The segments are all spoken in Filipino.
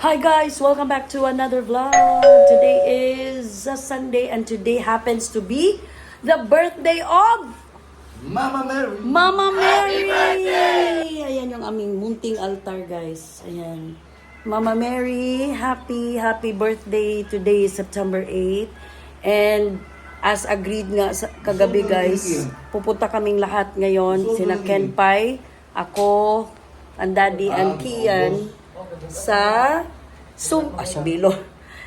Hi guys, welcome back to another vlog. Today is a Sunday and today happens to be the birthday of Mama Mary! Mama Mary! Ayan yung aming munting altar guys. Ayan. Mama Mary, happy, happy birthday. Today is September 8. And as agreed nga sa kagabi guys, pupunta kaming lahat ngayon. Sina Ken Pai, ako, ang daddy, and Kian sa Sum ah, Subilo.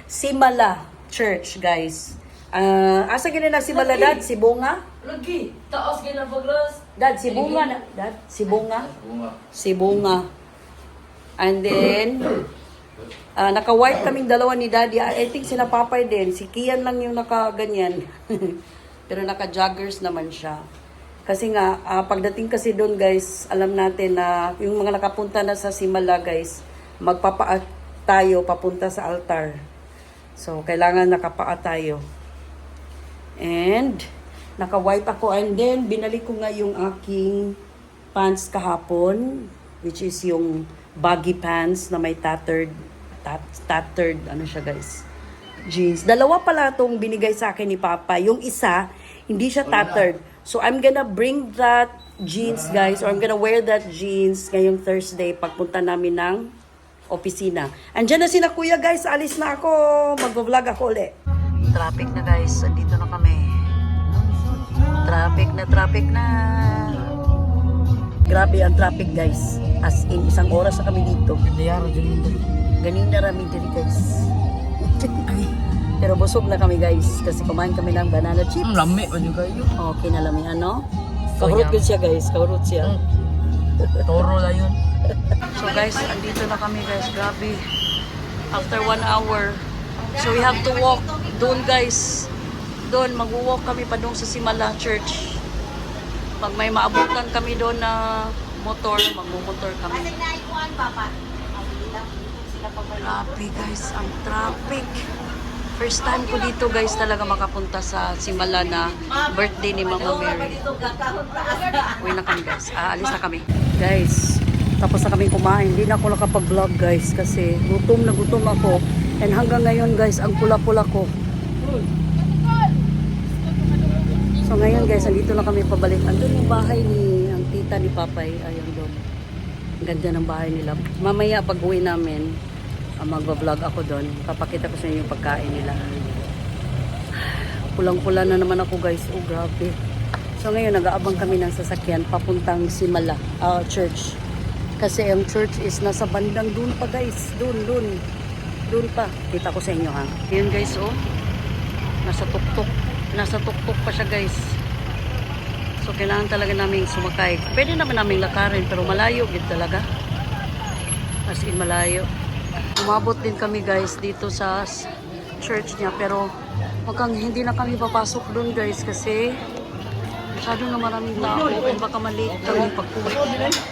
Simala Church, guys. Ah, asa gina na Simala dad? Si Bunga? Lagi, taas ka na paglas. Dad, si Bunga na. Dad, si Bunga? Bunga. Si Bunga. And then, ah naka-white kaming dalawa ni Daddy. Ah, I think sina Papay din. Si Kian lang yung naka-ganyan. Pero naka-joggers naman siya. Kasi nga, ah, pagdating kasi doon guys, alam natin na yung mga nakapunta na sa Simala guys, magpapaa tayo papunta sa altar. So, kailangan nakapaa tayo. And, naka-white ako. And then, binalik ko nga yung aking pants kahapon, which is yung baggy pants na may tattered, tat, tattered, ano siya guys, jeans. Dalawa pala itong binigay sa akin ni Papa. Yung isa, hindi siya tattered. So, I'm gonna bring that jeans, guys, or I'm gonna wear that jeans ngayong Thursday pagpunta namin ng opisina. Andiyan na sina kuya, guys. Alis na ako. Mag-vlog ako ulit. Traffic na, guys. Andito na kami. Traffic na, traffic na. Grabe ang traffic, guys. As in, isang oras na kami dito. Diyaro dyan yun. Ganina rami diri guys. Pero busog na kami guys kasi kumain kami ng banana chips. Ang lami pa juga yun. Okay na lami ano? Kahurot yun siya guys, kahurot siya. Toro lang yun. So guys, andito na kami guys, grabe. After one hour. So we have to walk doon guys. Doon, mag-walk kami pa doon sa Simala Church. Pag may maabutan kami doon na motor, magmumotor kami. Grabe guys, ang traffic. First time ko dito guys talaga makapunta sa Simala na birthday ni Mama Mary. Uwi na kami guys. Ah, alis na kami. Guys, tapos na kami kumain. Hindi na ako nakapag-vlog guys kasi gutom na gutom ako. And hanggang ngayon guys, ang pula-pula ko. So ngayon guys, andito na kami pabalik. Andun yung bahay ni ang tita ni Papay. Ayun doon. Ang ganda ng bahay nila. Mamaya pag uwi namin, uh, mag-vlog ako doon. Papakita ko sa inyo yung pagkain nila. Pulang-pula na naman ako guys. Oh, grabe. So ngayon, nag-aabang kami ng sasakyan papuntang Simala uh, Church. Kasi ang church is nasa bandang doon pa guys. Doon, doon. Doon pa. Kita ko sa inyo ha. Yun guys, oh. Nasa tuktok. Nasa tuktok pa siya guys. So kailangan talaga namin sumakay. Pwede naman namin lakarin pero malayo gid talaga. As in malayo. Umabot din kami guys dito sa church niya pero mukhang hindi na kami papasok doon guys kasi masyado na maraming tao and baka malate kami pag-uwi.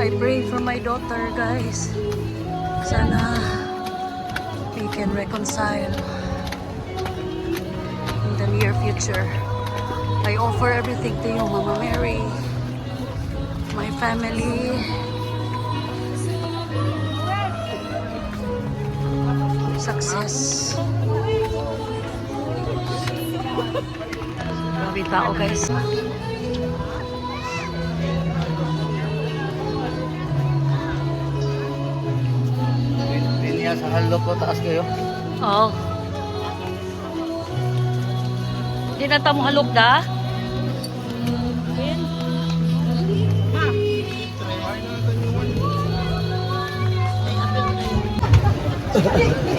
I pray for my daughter guys. Sana we can reconcile in the near future. I offer everything to you, Mama Mary. My family. Success. Grabe tao guys. niya sa halo po, taas kayo. Oo. Oh. Di na tamo halok da? Ha?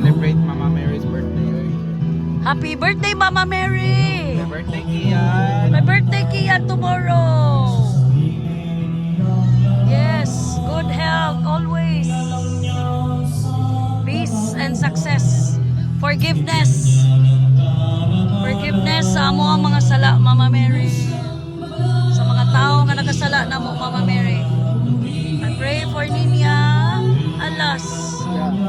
celebrate Mama Mary's birthday. Happy birthday, Mama Mary! Happy birthday, Kian! My birthday, Kian, tomorrow! Yes, good health always. Peace and success. Forgiveness. Forgiveness sa amo ang mga sala, Mama Mary. Sa mga tao nga nakasala na mo, Mama Mary. I pray for Ninya Alas. Mama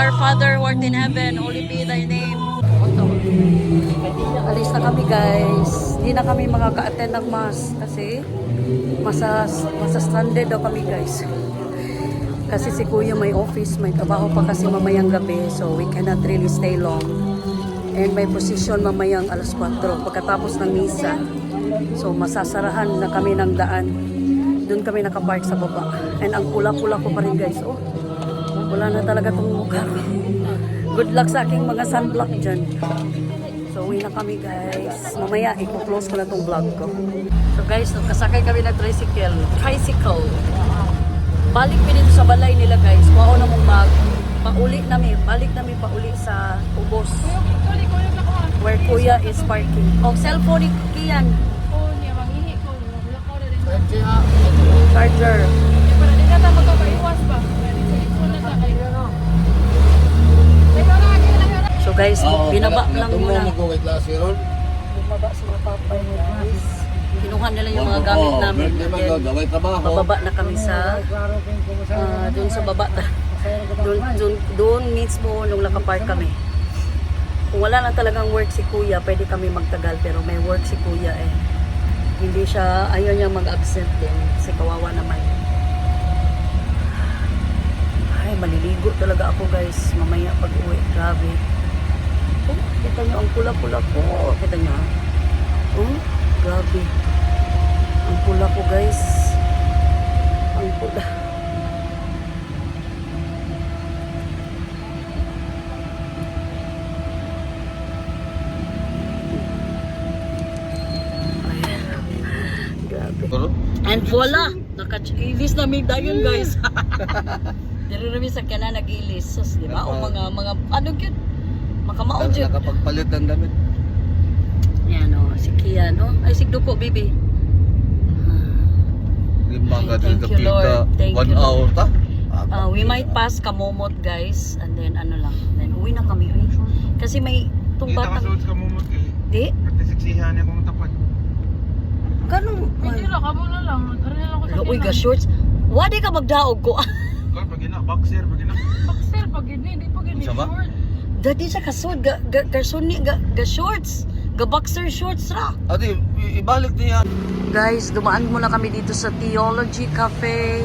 Our Father who art in heaven, holy be thy name. Alis na kami guys. Hindi na kami makaka-attend ng mass kasi masa, masa stranded daw kami guys. Kasi si kuya may office, may trabaho pa kasi mamayang gabi so we cannot really stay long. And may position mamayang alas 4 pagkatapos ng misa. So masasarahan na kami ng daan. Doon kami nakapark sa baba. And ang pula-pula ko pa rin guys. Oh, wala na talaga tong mukha. Good luck sa aking mga sunblock dyan. So, uwi na kami guys. Mamaya, i-close ko na tong vlog ko. So guys, kasakay kami ng tricycle, tricycle. Balik kami dito sa balay nila guys. Kuha na mong bag. Pauli namin. Balik namin pauli sa ubos. Where kuya is parking. O, cellphone ni Kian. Charger. So guys, binaba lang muna. mag-uwi klase ron. Bumaba si mga papay mo guys. Kinuha nila yung mga gamit namin. daway trabaho. bababa na kami sa ah, doon sa baba. doon, doon, doon mismo nung nakapark kami. Kung wala na talagang work si kuya, pwede kami magtagal. Pero may work si kuya eh. Hindi siya, ayaw niya mag-absent din. Kasi kawawa naman. Maliligo talaga ako guys. Mamaya pag uwi. Grabe. Oh, kita niyo ang pula-pula ko. Kita niyo ha? Oh, grabe. Ang pula ko guys. Ang pula. And voila! Naka-ilis namin dayon guys. Dito namin sa kanan nag-ilis. Sus, di ba? O mga, mga, ano yun? Makamaon yun. Nakapagpalit ng damit. Yan o, si Kia, no? Ay, si Duko, baby. Lima ka Thank dito you, Lord. kita. Thank One you, hour ta. Uh, we might pass Kamomot, guys. And then, ano lang. Then, uwi na kami. Uwi. Kasi may itong Kita ka batang... suot ka mag Di? Pati siksihan niya kung tapat. Ganun. Hindi lang, kamo na lang. Ano na lang ko sa Uy, ga shorts. Wadi ka magdaog ko. Kaya pag ina, boxer, pag ina. Boxer, pag yun, hindi pag yun, Isa ba? short. Dati siya kasod. Ga, ga, kasuni, ga, ga shorts. Ga boxer shorts ra. Adi, i- ibalik niya. Guys, dumaan muna kami dito sa Theology Cafe.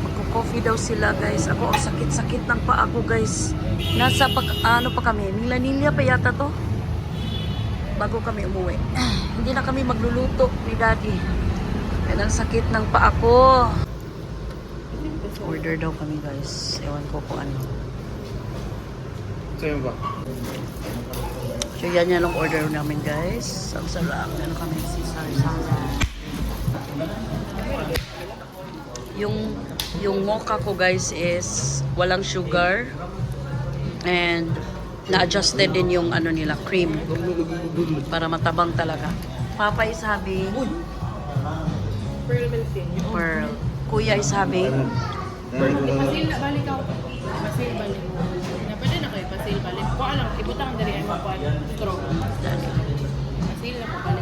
Magko-coffee daw sila, guys. Ako, ang sakit-sakit ng paa ko, guys. Nasa pag, ano pa kami? Milanilla pa yata to. Bago kami umuwi. Hindi na kami magluluto ni Daddy. Yan ang sakit ng paa ko. Order daw kami, guys. Ewan ko kung ano. Sa'yo ba? So yan yan ang order namin guys. Ang sarap. Meron kami Caesar salad. Yung yung mocha ko guys is walang sugar and na-adjusted din yung ano nila cream para matabang talaga. Papa is having pearl. Kuya is having Pasil na balik ako. Pasil balik. Na pwede na kayo pasil balik. Kuha lang, ibutang dari ay makuha straw. Pasil na ko balik.